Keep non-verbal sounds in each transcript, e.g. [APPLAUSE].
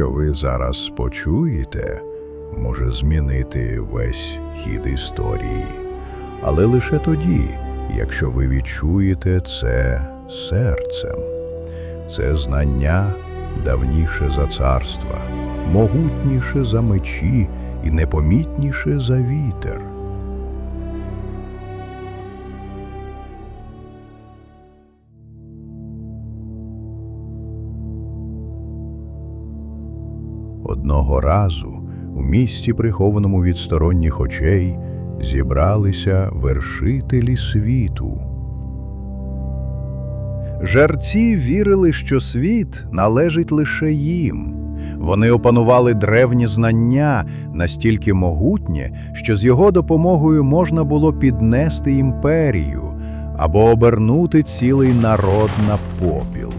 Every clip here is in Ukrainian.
що ви зараз почуєте, може змінити весь хід історії, але лише тоді, якщо ви відчуєте це серцем. Це знання давніше за царства, могутніше за мечі і непомітніше за вітер. Одного разу у місті, прихованому від сторонніх очей, зібралися вершителі світу. Жерці вірили, що світ належить лише їм. Вони опанували древні знання настільки могутнє, що з його допомогою можна було піднести імперію або обернути цілий народ на попіл.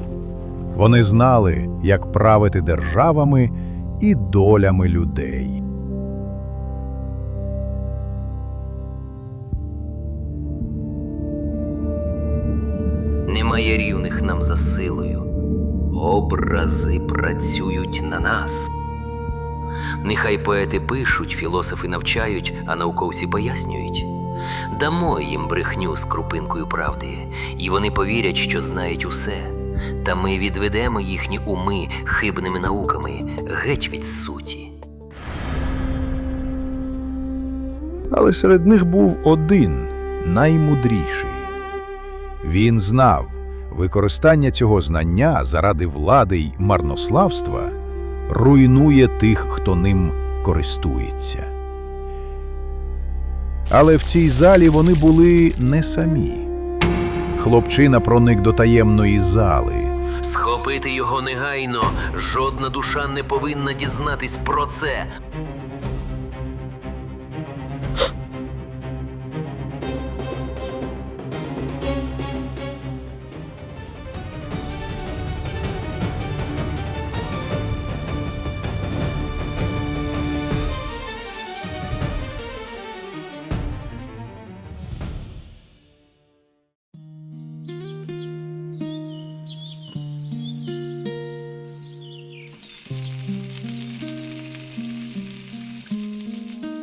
Вони знали, як правити державами і долями людей. Немає рівних нам за силою. Образи працюють на нас. Нехай поети пишуть, філософи навчають, а науковці пояснюють. Дамо їм брехню з крупинкою правди, і вони повірять, що знають усе. Та ми відведемо їхні уми хибними науками геть від суті. Але серед них був один наймудріший. Він знав, використання цього знання заради влади й марнославства руйнує тих, хто ним користується. Але в цій залі вони були не самі. Хлопчина проник до таємної зали. Схопити його негайно. Жодна душа не повинна дізнатись про це.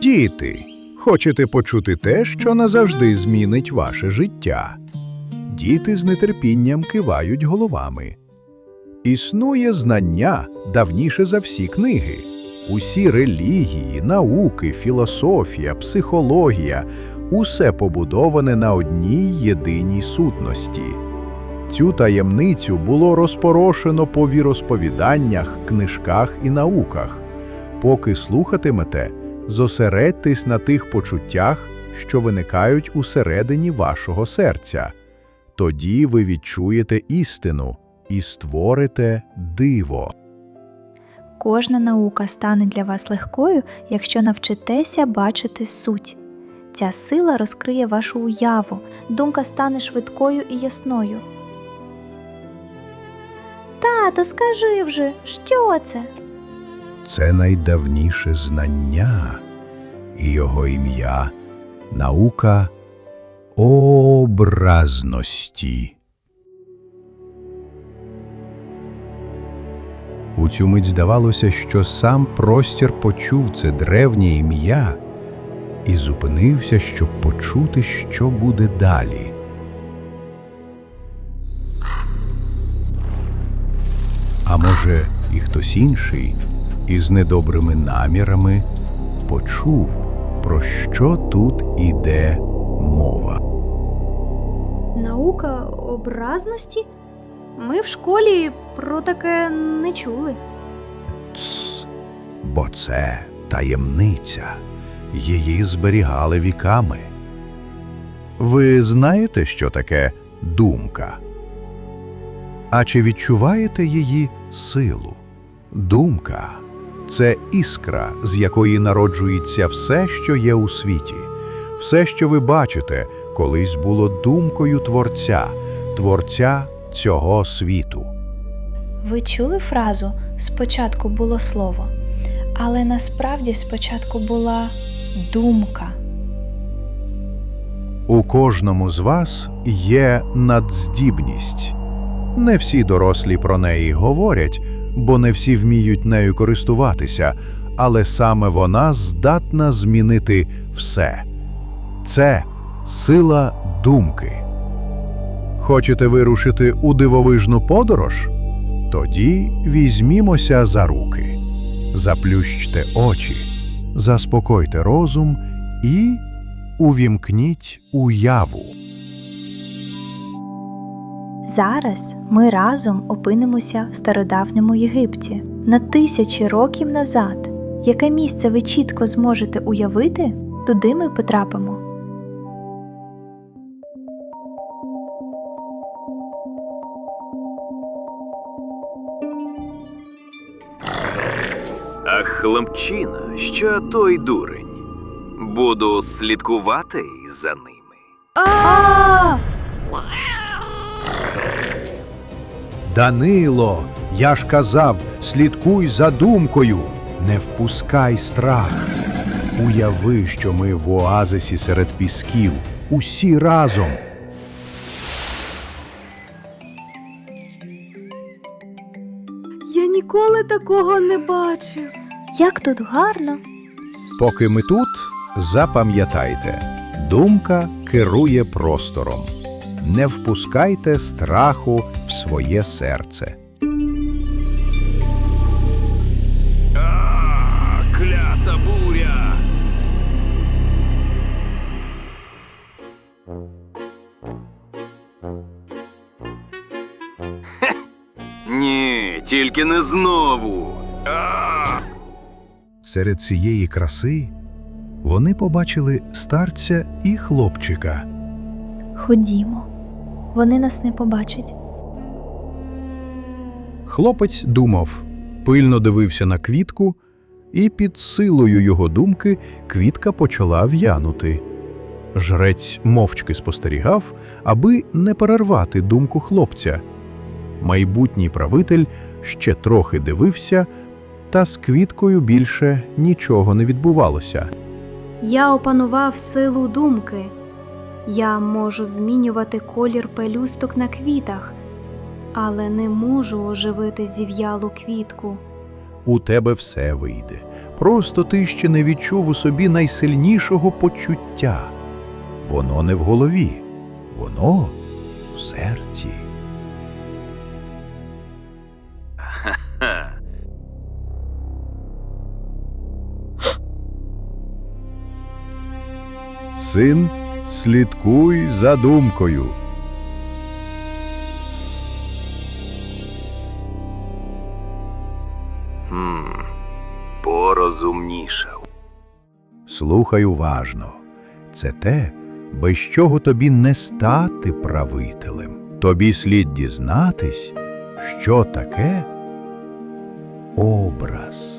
Діти, хочете почути те, що назавжди змінить ваше життя? Діти з нетерпінням кивають головами. Існує знання давніше за всі книги. Усі релігії, науки, філософія, психологія усе побудоване на одній єдиній сутності. Цю таємницю було розпорошено по віросповіданнях, книжках і науках. Поки слухатимете, зосередьтесь на тих почуттях, що виникають усередині вашого серця. Тоді ви відчуєте істину і створите диво. Кожна наука стане для вас легкою, якщо навчитеся бачити суть. Ця сила розкриє вашу уяву, думка стане швидкою і ясною. Тато, скажи вже, що це? Це найдавніше знання, і його ім'я наука образності. У цю мить здавалося, що сам простір почув це древнє ім'я і зупинився, щоб почути, що буде далі. А може, і хтось інший із недобрими намірами почув, про що тут іде мова. Наука образності? Ми в школі про таке не чули. Тс, бо це таємниця. Її зберігали віками. Ви знаєте, що таке думка? А чи відчуваєте її силу? Думка це іскра, з якої народжується все, що є у світі. Все, що ви бачите, колись було думкою Творця, Творця цього світу. Ви чули фразу спочатку було слово, але насправді спочатку була думка. У кожному з вас є надздібність. Не всі дорослі про неї говорять, бо не всі вміють нею користуватися, але саме вона здатна змінити все. Це сила думки. Хочете вирушити у дивовижну подорож? Тоді візьмімося за руки, заплющте очі, заспокойте розум і увімкніть уяву. Зараз ми разом опинимося в стародавньому Єгипті на тисячі років назад. Яке місце ви чітко зможете уявити, туди ми потрапимо. Ах, хлопчина, що той дурень. Буду слідкувати за ними. А! Данило, я ж казав, слідкуй за думкою, не впускай страх. Уяви, що ми в оазисі серед пісків, усі разом. Я ніколи такого не бачив. Як тут гарно! Поки ми тут, запам'ятайте, думка керує простором. Не впускайте страху в своє серце. А, клята буря! Хе, Ні, тільки не знову. А! Серед цієї краси вони побачили старця і хлопчика. Ходімо. Вони нас не побачать. Хлопець думав, пильно дивився на квітку, і під силою його думки квітка почала в'янути. Жрець мовчки спостерігав, аби не перервати думку хлопця. Майбутній правитель ще трохи дивився, та з квіткою більше нічого не відбувалося. Я опанував силу думки. Я можу змінювати колір пелюсток на квітах, але не можу оживити зів'ялу квітку. У тебе все вийде. Просто ти ще не відчув у собі найсильнішого почуття. Воно не в голові, воно в серці. Ха. Син, слідкуй за думкою. Хм, порозумнішав. Слухай уважно. Це те, без чого тобі не стати правителем. Тобі слід дізнатись, що таке образ.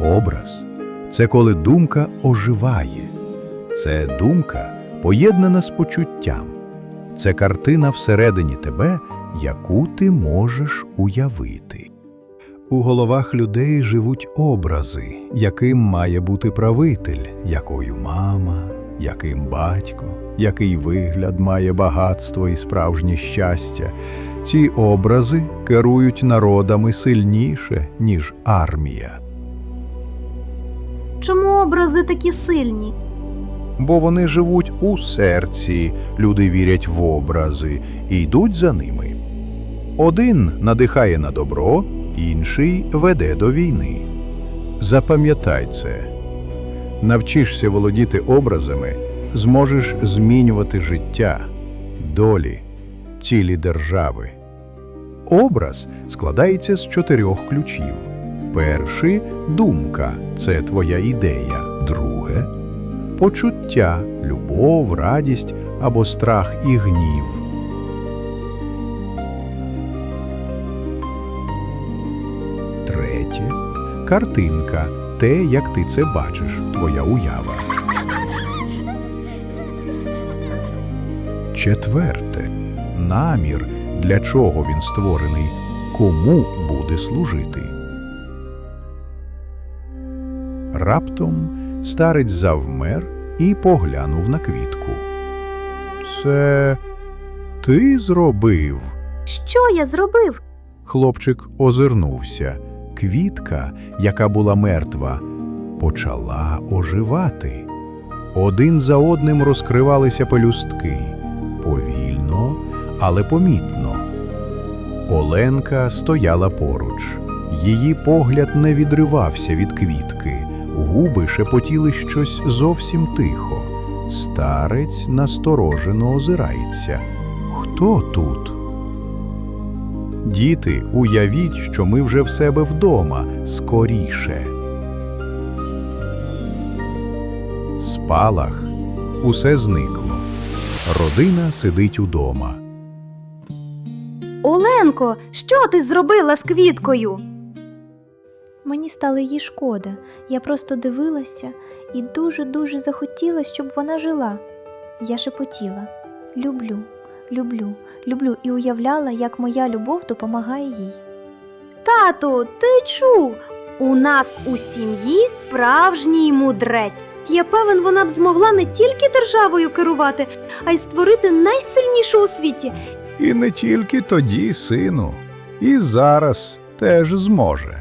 Образ це коли думка оживає. Це думка поєднана з почуттям. Це картина всередині тебе, яку ти можеш уявити. У головах людей живуть образи, яким має бути правитель, якою мама, яким батько, який вигляд має багатство і справжнє щастя. Ці образи керують народами сильніше, ніж армія, Чому образи такі сильні? Бо вони живуть у серці, люди вірять в образи і йдуть за ними. Один надихає на добро, інший веде до війни. Запам'ятай це. Навчишся володіти образами, зможеш змінювати життя, долі, цілі держави. Образ складається з чотирьох ключів. Перший думка це твоя ідея. Друге почуття, любов, радість або страх і гнів. Третє картинка те, як ти це бачиш, твоя уява. Четверте намір, для чого він створений, кому буде служити. Раптом старець завмер і поглянув на квітку. Це ти зробив? Що я зробив? Хлопчик озирнувся. Квітка, яка була мертва, почала оживати. Один за одним розкривалися пелюстки повільно, але помітно. Оленка стояла поруч. Її погляд не відривався від квітки, губи шепотіли щось зовсім тихо. Старець насторожено озирається. Хто тут? Діти, уявіть, що ми вже в себе вдома скоріше. Спалах усе зникло. Родина сидить удома. Оленко, що ти зробила з квіткою? Мені стало її шкода. Я просто дивилася і дуже-дуже захотіла, щоб вона жила. Я шепотіла люблю, люблю, люблю і уявляла, як моя любов допомагає їй. Тату, ти чув? У нас у сім'ї справжній мудрець. Я певен, вона б змогла не тільки державою керувати, а й створити найсильнішу у світі. І не тільки тоді, сину, і зараз теж зможе.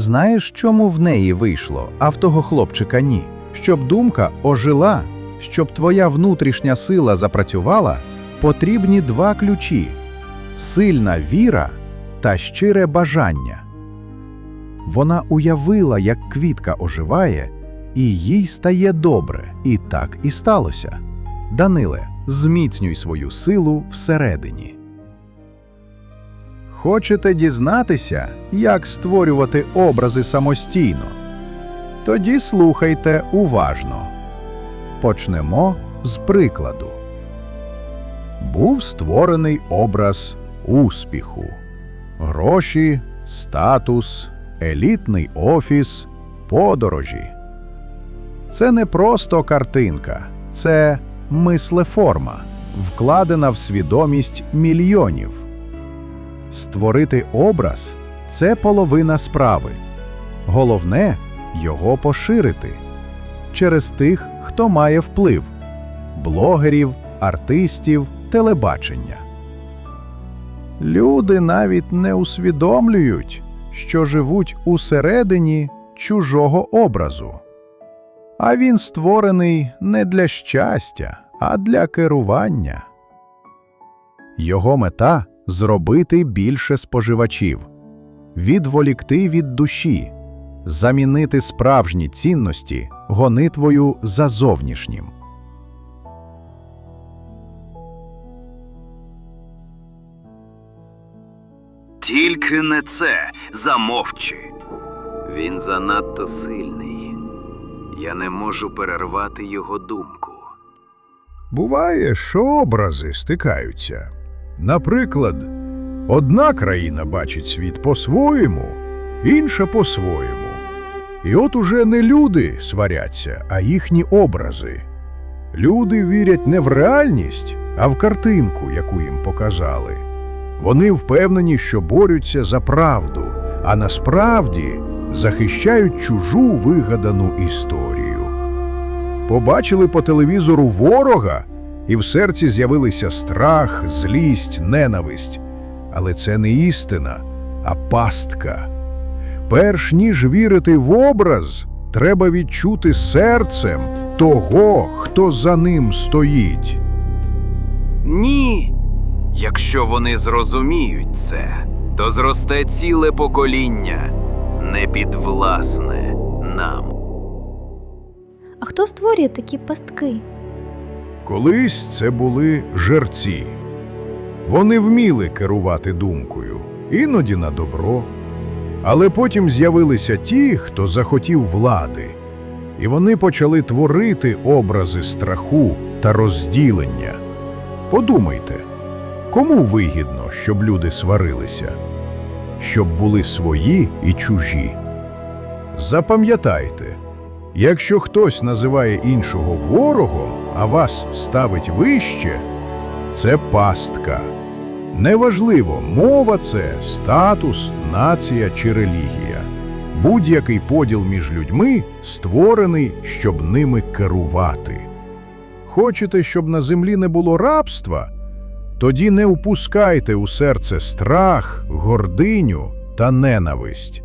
Знаєш, чому в неї вийшло, а в того хлопчика ні? Щоб думка ожила, щоб твоя внутрішня сила запрацювала, потрібні два ключі сильна віра та щире бажання. Вона уявила, як квітка оживає, і їй стає добре, і так і сталося. Даниле, зміцнюй свою силу всередині. Хочете дізнатися, як створювати образи самостійно? Тоді слухайте уважно. Почнемо з прикладу. Був створений образ успіху, гроші, статус, елітний офіс, подорожі. Це не просто картинка, це мислеформа, вкладена в свідомість мільйонів. Створити образ це половина справи. Головне його поширити через тих, хто має вплив блогерів, артистів, телебачення. Люди навіть не усвідомлюють, що живуть усередині чужого образу. А він створений не для щастя, а для керування. Його мета зробити більше споживачів, відволікти від душі, замінити справжні цінності гонитвою за зовнішнім. Тільки не це, замовчи. Він занадто сильний. Я не можу перервати його думку. Буває, що образи стикаються. Наприклад, одна країна бачить світ по-своєму, інша по-своєму. І от уже не люди сваряться, а їхні образи. Люди вірять не в реальність, а в картинку, яку їм показали. Вони впевнені, що борються за правду, а насправді захищають чужу вигадану історію. Побачили по телевізору ворога, і в серці з'явилися страх, злість, ненависть. Але це не істина, а пастка. Перш ніж вірити в образ, треба відчути серцем того, хто за ним стоїть. Ні. Якщо вони зрозуміють це, то зросте ціле покоління, непідвласне нам. А хто створює такі пастки? Колись це були жерці. Вони вміли керувати думкою, іноді на добро. Але потім з'явилися ті, хто захотів влади, і вони почали творити образи страху та розділення. Подумайте, кому вигідно, щоб люди сварилися, щоб були свої і чужі. Запам'ятайте, якщо хтось називає іншого ворогом, а вас ставить вище, це пастка. Неважливо, мова це статус, нація чи релігія. Будь-який поділ між людьми створений, щоб ними керувати. Хочете, щоб на землі не було рабства? тоді не впускайте у серце страх, гординю та ненависть.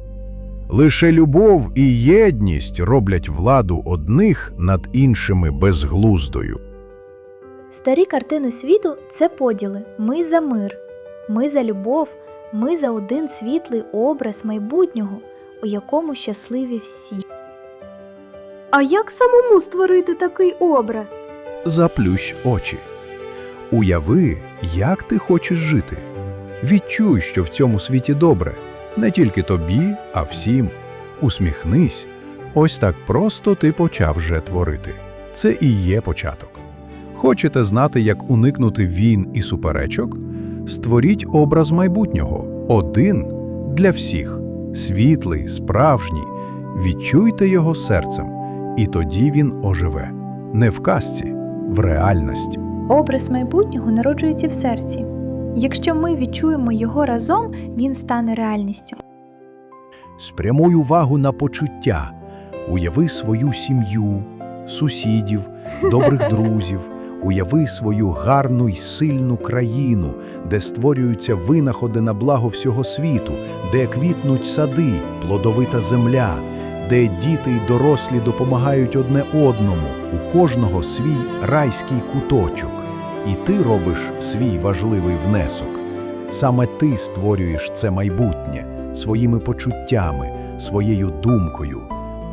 Лише любов і єдність роблять владу одних над іншими безглуздою. Старі картини світу це поділи. Ми за мир, ми за любов, ми за один світлий образ майбутнього, у якому щасливі всі. А як самому створити такий образ? Заплющ очі. Уяви, як ти хочеш жити. Відчуй, що в цьому світі добре, не тільки тобі, а всім. Усміхнись. Ось так просто ти почав вже творити. Це і є початок. Хочете знати, як уникнути війн і суперечок? Створіть образ майбутнього один для всіх, світлий, справжній. Відчуйте його серцем, і тоді він оживе. Не в казці, в реальності. Образ майбутнього народжується в серці. Якщо ми відчуємо його разом, він стане реальністю. Спрямуй увагу на почуття, уяви свою сім'ю, сусідів, добрих [LAUGHS] друзів, уяви свою гарну й сильну країну, де створюються винаходи на благо всього світу, де квітнуть сади, плодовита земля, де діти й дорослі допомагають одне одному, у кожного свій райський куточок, і ти робиш свій важливий внесок. Саме ти створюєш це майбутнє своїми почуттями, своєю думкою.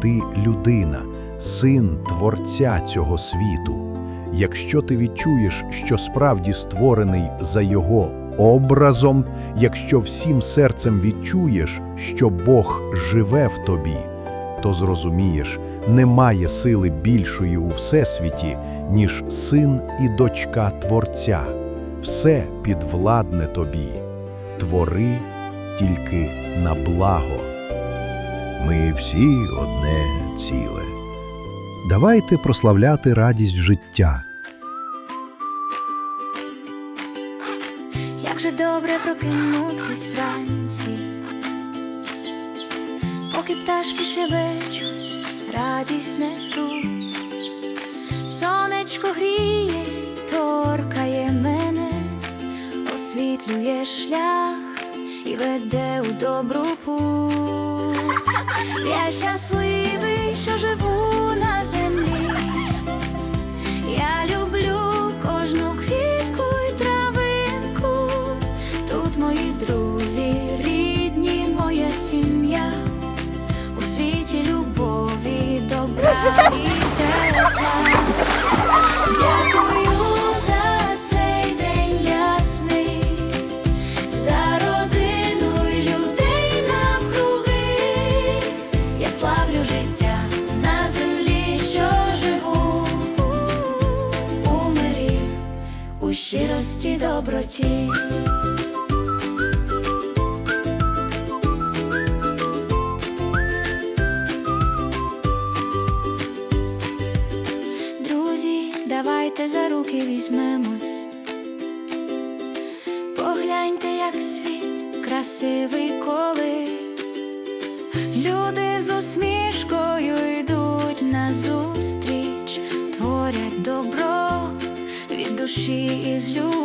Ти людина, син Творця цього світу. Якщо ти відчуєш, що справді створений за його образом, якщо всім серцем відчуєш, що Бог живе в тобі, то зрозумієш, немає сили більшої у всесвіті, ніж син і дочка Творця. Все підвладне тобі. Твори тільки на благо. Ми всі одне ціле. Давайте прославляти радість життя. Як же добре прокинутись вранці, поки пташки шебечуть, радість несуть, сонечко гріє, торкає мене, освітлює шлях і веде у добру путь. Я щасливий, що живу на землі. Доброті. Друзі, давайте за руки візьмемось. Погляньте, як світ красивий коли. Люди з усмішкою йдуть назустріч, творять добро від душі і з любов'ю.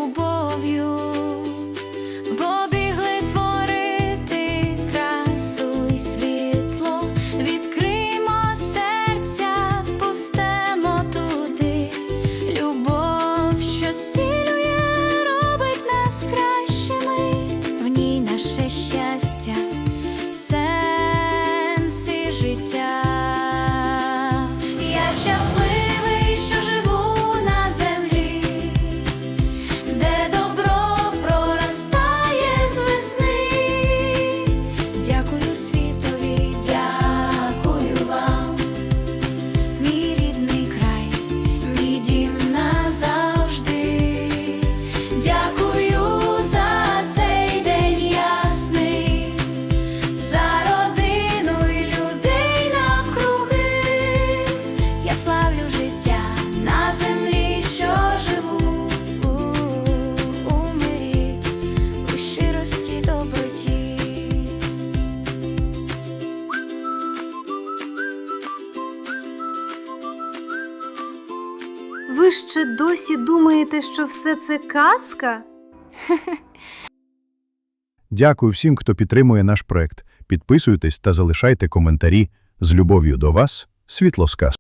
Ви досі думаєте, що все це казка? Дякую всім, хто підтримує наш проект. Підписуйтесь та залишайте коментарі. З любов'ю до вас, Світлосказ.